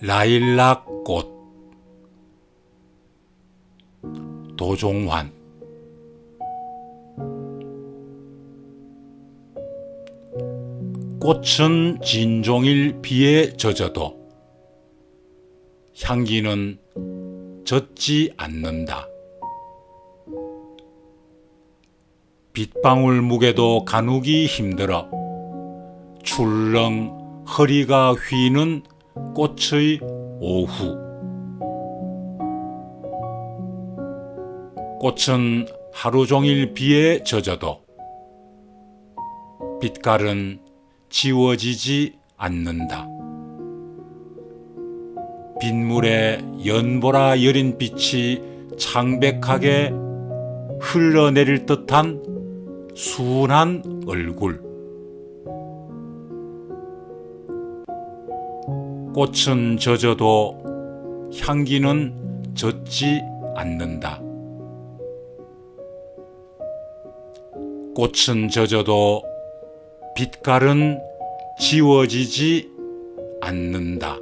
라일락 꽃 도종환 꽃은 진종일 비에 젖어도 향기는 젖지 않는다. 빗방울 무게도 가누기 힘들어 출렁 허리가 휘는 꽃의 오후. 꽃은 하루 종일 비에 젖어도 빛깔은 지워지지 않는다. 빗물에 연보라 여린 빛이 창백하게 흘러내릴 듯한 순한 얼굴. 꽃은 젖어도 향기는 젖지 않는다. 꽃은 젖어도 빛깔은 지워지지 않는다.